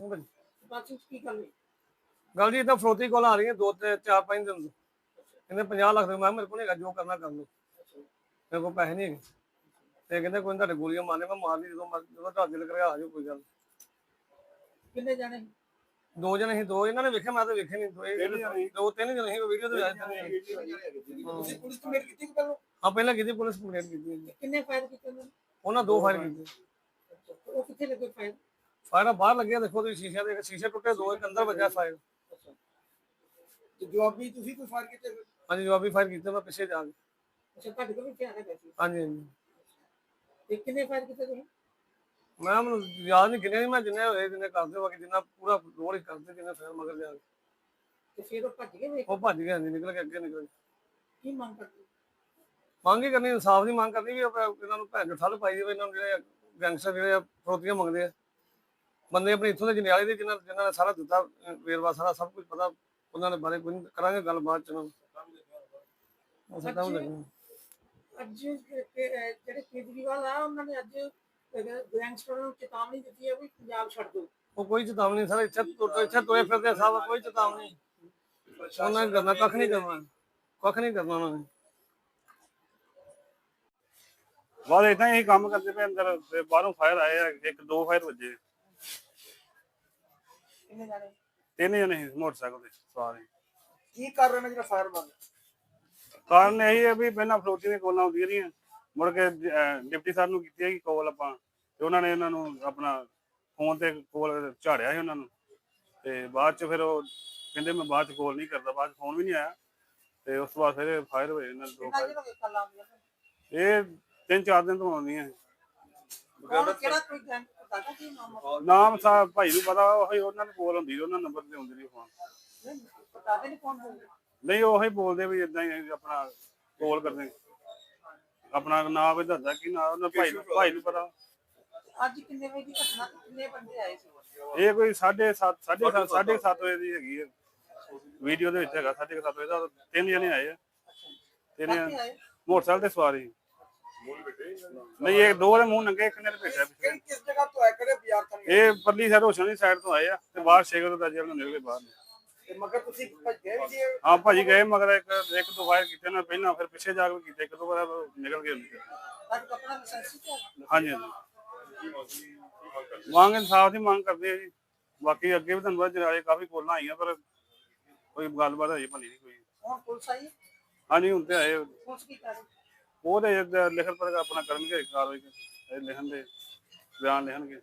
ਗੱਲ। ਜੀ ਇਦਾਂ ਫਰੋਤੀ ਕੋਲ ਆ ਰਹੀਆਂ ਦੋ ਤੇ ਚਾਰ ਪੰਜ ਦਿਨ ਤੋਂ। ਕਹਿੰਦੇ 50 ਲੱਖ ਦੇ ਮੈਂ ਮੇਰੇ ਕੋਲ ਨਹੀਂ ਹੈਗਾ ਜੋ ਕਰਨਾ ਕਰ ਲਓ। ਮੇਰੇ ਕੋਲ ਪੈਸੇ ਨਹੀਂ ਹੈਗੇ। ਤੇ ਕਹਿੰਦੇ ਕੋਈ ਤੁਹਾਡੇ ਗੋਲੀਆਂ ਮਾਰਨੇ ਮੈਂ ਮਾਰ ਲਈ ਜਦੋਂ ਜਦੋਂ ਤੁਹਾਡੇ ਦਿਲ ਕਰਿਆ ਆ ਜਾਓ ਕੋਈ ਗੱਲ। ਕਿੰਨੇ ਜਾਣੇ ਦੋ ਜਣੇ ਸੀ ਦੋ ਇਹਨਾਂ ਨੇ ਵੇਖਿਆ ਮੈਂ ਤਾਂ ਵੇਖਿਆ ਨਹੀਂ ਦੋ ਤਿੰਨ ਜਣੇ ਸੀ। ਵੀਡੀਓ ਤੇ ਆਏ ਪੁਲਿਸ ਕੰਪਲੇਂਟ ਕੀਤੀ ਕਿ ਪਹਿਲਾਂ? ਹਾਂ ਪਹਿਲਾਂ ਕੀਤੀ ਪੁਲਿਸ ਕੰਪਲੇਂਟ ਕੀਤੀ। ਕਿੰਨੇ ਫਾਇਰ ਕੀਤੇ ਉਹਨਾਂ ਨੇ? ਉਹਨਾਂ ਦੋ ਫਾਇਰ ਕੀਤੇ। ਉਹ ਕਿੱਥੇ ਲੱਗੇ ਫਾਇਰ? ਫਾਇਰ ਬਾਹਰ ਲੱਗਿਆ ਦੇਖੋ ਤੁਸੀਂ ਸ਼ੀਸ਼ੇ ਦੇ ਸ਼ੀਸ਼ੇ ਟੁੱਟੇ ਦੋ ਇੱਕ ਅੰਦਰ ਵੱਜਿਆ ਫਾਇਰ ਤੇ ਜਵਾਬੀ ਤੁਸੀਂ ਕੋਈ ਫਾਇਰ ਕੀਤੇ ਫਿਰ? ਹਾਂਜੀ ਜਵਾਬੀ ਫਾਇਰ ਕੀਤੇ ਮੈਂ ਪਿੱਛੇ ਜਾ ਕੇ। ਅੱਛਾ ਤੁਹਾਡੇ ਕੋਲ ਵੀ ਧਿਆਨ ਹੈਗਾ ਸੀ? ਹਾਂਜੀ ਹਾਂਜੀ। ਤੇ ਕਿੰਨੇ ਫਾਇਰ ਕੀਤੇ ਤੁਸੀਂ? ਮੈਂ ਮੈਨੂੰ ਯਾਦ ਨਹੀਂ ਕਿੰਨੇ ਮੈਂ ਜਿੰਨੇ ਹੋਏ ਜਿੰਨੇ ਕਰਦੇ ਬਾਕੀ ਜਿੰਨਾ ਪੂਰਾ ਰੋਲ ਹੀ ਕਰਦੇ ਜਿੰਨੇ ਫੇਰ ਮਗਰ ਜਾ ਕੇ ਤੇ ਫਿਰ ਉਹ ਭੱਜ ਗਏ ਉਹ ਭੱਜ ਗਿਆ ਹਾਂਜੀ ਨਿਕਲ ਕੇ ਅੱਗੇ ਨਿਕਲ ਗਿਆ ਕੀ ਮੰਗ ਕਰਦੇ? ਮੰਗ ਹੀ ਕਰਨੀ ਇਨਸਾਫ ਦੀ ਮੰਗ ਕਰਨੀ ਵੀ ਆਪਾਂ ਇਹਨਾਂ ਨੂੰ ਭੈਣ ਚੋਂ ਠੱਲ ਪਾਈ ਜਾਵੇ ਇਹਨਾਂ ਨੂੰ ਜਿਹੜੇ ਗੈਂਗਸਟਰ ਜਿਹੜੇ ਆ ਫਰੋਤੀਆਂ ਮੰਗਦੇ ਆ। ਬੰਦੇ ਆਪਣੇ ਇੱਥੋਂ ਦੇ ਜਨਿਆਲੇ ਦੇ ਜਿਨ੍ਹਾਂ ਜਿਨ੍ਹਾਂ ਨੇ ਸਾਰਾ ਦਿੱਤਾ ਵੇਰਵਾ ਸਾਰਾ ਸਭ ਕੁਝ ਪਤਾ ਉਹਨਾਂ ਦੇ ਬਾਰੇ ਕੋਈ ਕਰਾਂਗੇ ਗੱਲ ਬਾਅਦ ਚ ਉਹਨਾਂ ਨੂੰ ਉਹ ਸਾਡਾ ਉਹ ਲੱਗਣਾ ਅੱਜ ਜਿਹੜੇ ਕੇਜਰੀਵਾਲ ਆ ਉਹਨਾਂ ਨੇ ਅੱਜ ਗੈਂਗਸਟਰਾਂ ਨੂੰ ਚੇਤਾਵਨੀ ਦਿੱਤੀ ਹੈ ਵੀ ਪੰਜਾਬ ਛੱਡ ਦਿਓ। ਉਹ ਕੋਈ ਚੇਤਾਵਨੀ ਸਰ ਇੱਥੇ ਤੁਰ ਇੱਥੇ ਤੁਰੇ ਫਿਰਦੇ ਸਭ ਕੋਈ ਚੇਤਾਵਨੀ ਉਹਨਾਂ ਨੇ ਕਰਨਾ ਕੱਖ ਨਹੀਂ ਕਰਨਾ। ਕੱਖ ਨਹੀਂ ਕਰਨਾ ਉਹਨਾਂ ਨੇ। ਬਾਅਦ ਇਦਾਂ ਹੀ ਕੰਮ ਕਰਦੇ ਪਏ ਅੰਦਰ ਤੇ ਬਾਹਰੋਂ ਫਾਇਰ ਆਏ ਆ ਇੱਕ ਦੋ ਫਾਇਰ ਵੱਜੇ। ਕਿੰਨੇ ਜਾਣੇ? ਤਿੰਨ ਜਣੇ ਸੀ ਮੋਟਰਸਾਈਕਲ ਤੇ ਸਵਾਰ ਕੀ ਕਰ ਰਹੇ ਨੇ ਜਿਹੜਾ ਫਾਇਰ ਮਾਰ ਕਾਰਨ ਇਹ ਹੈ ਵੀ ਪਹਿਲਾਂ ਫਲੋਟੀ ਦੀਆਂ ਕੋਲਾਂ ਆਉਂਦੀਆਂ ਰਹੀਆਂ। ਮੁੜ ਕੇ ਅਹ, ਡਿਪਟੀ ਸਾਹਿਬ ਨੂੰ ਕੀਤੀ ਹੈਗੀ ਕੋਲ ਆਪਾਂ। ਤੇ ਉਹਨਾਂ ਨੇ ਇਹਨਾਂ ਨੂੰ ਆਪਣਾ ਫੋਨ ਤੇ ਕੋਲ ਝਾੜਿਆ ਸੀ ਉਹਨਾਂ ਨੂੰ। ਤੇ ਬਾਅਦ ਚ ਫਿਰ ਉਹ ਕਹਿੰਦੇ ਮੈਂ ਬਾਅਦ ਚ ਕੋਲ ਨਹੀਂ ਕਰਦਾ ਬਾਅਦ ਚ ਫੋਨ ਵੀ ਨਹੀਂ ਆਇਆ। ਤੇ ਉਸ ਤੋਂ ਬਾਅਦ ਫਿਰ ਫਾਇਰ ਹੋਏ ਇਹਨਾਂ ਦੇ ਦੋ ਕਿੰਨਾ fire। ਜਿਹੜਾ ਕੱਲ ਆਉਂਦੀਆਂ ਨੇ? ਇਹ ਤਿੰਨ ਚਾਰ ਦਿਨ ਤੋਂ ਆਉਂਦੀਆਂ ਕੌਣ ਕਿਹੜਾ ਕੋਈ ਗੈਂਗ ਕੀ ਨਾਮ ਸਾਹਿਬ ਭਾਈ ਨੂੰ ਪਤਾ ਉਹੀ ਉਹਨਾਂ ਨੂੰ ਕੋਲ ਹੁੰਦੀ ਉਹਨਾਂ ਨੰਬਰ ਤੇ ਹੁੰਦੀ ਨਹੀਂ ਫੋਨ ਨਹੀਂ, ਉਹੀ ਬੋਲਦੇ ਵੀ ਇਦਾਂ ਹੀ ਆਪਣਾ ਕੋਲ ਕਰਦੇ ਆਪਣਾ ਨਾਮ ਵੀ ਦੱਸਦਾ ਕਿ ਨਾ ਉਹਨਾਂ ਭਾਈ ਨੂੰ ਭਾਈ ਨੂੰ ਪਤਾ। ਅੱਜ ਕਿੰਨੇ ਵਜੇ ਦੀ ਘਟਨਾ ਤੇ ਕਿੰਨੇ ਬੰਦੇ ਆਏ ਸੀ ਇਹ ਕੋਈ 7:30 7:30 7:30 ਵਜੇ ਦੀ ਹੈਗੀ ਹੈ ਵੀਡੀਓ ਦੇ ਵਿੱਚ ਹੈਗਾ 7:30 ਵਜੇ ਦਾ ਤਿੰਨ ਜਣੇ ਆਏ ਆ। ਤਿੰਨ ਕਾਹਤੇ ਜਣੇ ਆਏ? ਮੋਟਰਸਾਈਕਲ ਤੇ ਸਵਾਰੀ ਨਹੀਂ ਇਹ ਦੋ ਦੇ ਮੂੰਹ ਨੰਗੇ ਇੱਕ ਨੇ ਭੇਜਿਆ ਪਿੱਛੇ। ਕਿਸ ਜਗ੍ਹਾ ਤੋਂ ਆਏ ਕਿਹੜੇ ਬਾਜ਼ਾਰ ਤੋਂ ਇਹ ਪਰਲੀ ਸਾਈਡ ਹੋਸ਼ਨ ਦੀ ਸਾਈਡ ਤੋਂ ਆਏ ਆ ਤੇ ਬਾਹਰ ਸ਼ੇਗਰ ਦਾ ਜੇਲ੍ਹ ਨੂੰ ਨਿਕਲ ਕੇ ਬਾਹਰ ਤੇ ਮਗਰ ਤੁਸੀਂ ਭੱਜ ਗਏ ਵੀ ਜੀ ਹਾਂ ਭਾਜੀ ਗਏ ਮਗਰ ਇੱਕ ਇੱਕ ਦੋ ਵਾਰ ਕੀਤੇ ਨਾ ਪਹਿਲਾਂ ਫਿਰ ਪਿੱਛੇ ਜਾ ਕੇ ਕੀਤੇ ਇੱਕ ਦੋ ਵਾਰ ਨਿਕਲ ਗਏ ਅੱਜ ਲਾਇਸੈਂਸ ਹਾਂਜੀ ਹਾਂਜੀ। ਮੰਗ ਇਨਸਾਫ ਦੀ ਮੰਗ ਕਰਦੇ ਆ ਜੀ। ਬਾਕੀ ਅੱਗੇ ਵੀ ਤੁਹਾਨੂੰ ਪਤਾ ਜਨਾਲੇ ਕਾਫੀ ਕੋਲਾਂ ਆਈਆਂ ਪਰ ਕੋਈ ਗੱਲਬਾਤ ਹਜੇ ਬਣੀ ਨਹੀਂ ਕੋਈ ਹੁਣ ਪੁਲਿਸ ਆਈ ਹਾਂਜੀ ਹੁਣ ਤੇ ਆਏ। ਪੁਲਿਸ ਕੀ ਕਰ ਰਹੀ? ਉਹਦੇ ਲਿਖਣ ਪਰ ਆਪਣਾ ਕਰਨਗੇ ਕਾਰਵਾਈ ਇਹ ਲਿਖਣ ਦੇ ਬਿਆਨ ਲਿਖਣਗੇ